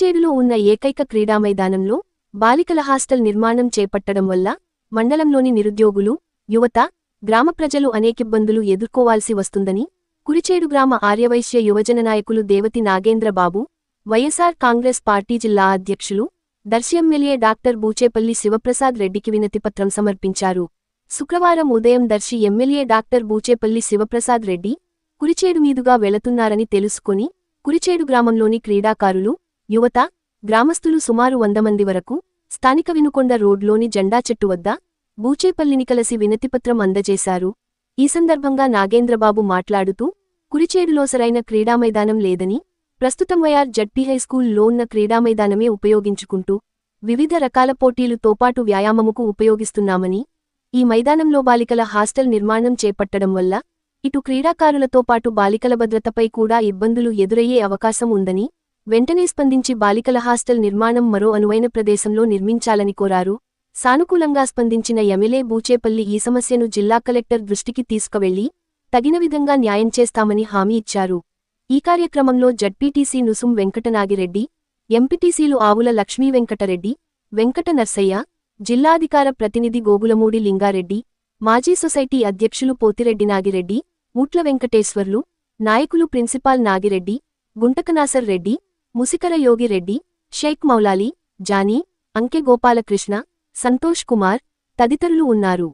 కురిచేడులో ఉన్న ఏకైక క్రీడా మైదానంలో బాలికల హాస్టల్ నిర్మాణం చేపట్టడం వల్ల మండలంలోని నిరుద్యోగులు యువత గ్రామ ప్రజలు అనేకిబ్బందులు ఎదుర్కోవాల్సి వస్తుందని కురిచేడు గ్రామ ఆర్యవైశ్య యువజన నాయకులు Devathi Nagendrababu YSR Congress party జిల్లా అధ్యక్షులు దర్శి ఎమ్మెల్యే డాక్టర్ బూచేపల్లి శివప్రసాద్ రెడ్డికి వినతిపత్రం సమర్పించారు. శుక్రవారం ఉదయం దర్శి ఎమ్మెల్యే డాక్టర్ బూచేపల్లి శివప్రసాద్ రెడ్డి కురిచేడు మీదుగా వెళుతున్నారని తెలుసుకుని కురిచేడు గ్రామంలోని క్రీడాకారులు యువత గ్రామస్తులు సుమారు వంద మంది వరకు స్థానిక వినుకొండ రోడ్లోని జెండా చెట్టు వద్ద బూచేపల్లిని కలిసి వినతిపత్రం అందజేశారు. ఈ సందర్భంగా నాగేంద్రబాబు మాట్లాడుతూ కురిచేడులో సరైన క్రీడామైదానం లేదని ప్రస్తుతం వైఆర్ జడ్పీ హైస్కూల్లో ఉన్న క్రీడామైదానమే ఉపయోగించుకుంటూ వివిధ రకాల పోటీలు తోపాటు వ్యాయామముకు ఉపయోగిస్తున్నామని ఈ మైదానంలో బాలికల హాస్టల్ నిర్మాణం చేపట్టడం వల్ల ఇటు క్రీడాకారులతో పాటు బాలికల భద్రతపై కూడా ఇబ్బందులు ఎదురయ్యే అవకాశం ఉందని వెంటనే స్పందించి బాలికల హాస్టల్ నిర్మాణం మరో అనువైన ప్రదేశంలో నిర్మించాలని కోరారు. సానుకూలంగా స్పందించిన ఎమ్మెల్యే బూచేపల్లి ఈ సమస్యను జిల్లా కలెక్టర్ దృష్టికి తీసుకువెళ్ళి తగిన విధంగా న్యాయం చేస్తామని హామీ ఇచ్చారు. ఈ కార్యక్రమంలో జడ్పీటీసీ నుసుం వెంకటనాగిరెడ్డి ఎంపీటీసీలు ఆవుల లక్ష్మీ వెంకటరెడ్డి వెంకట నర్సయ్య జిల్లాధికార ప్రతినిధి గోగులమూడి లింగారెడ్డి మాజీ సొసైటీ అధ్యక్షులు పోతిరెడ్డి నాగిరెడ్డి ఊట్ల వెంకటేశ్వర్లు నాయకులు ప్రిన్సిపాల్ నాగిరెడ్డి గుంటకనాసర్ రెడ్డి ముసికర యోగిరెడ్డి షేక్ మౌలాలి జానీ అంకె గోపాలకృష్ణ సంతోష్ కుమార్ తదితరులు ఉన్నారు.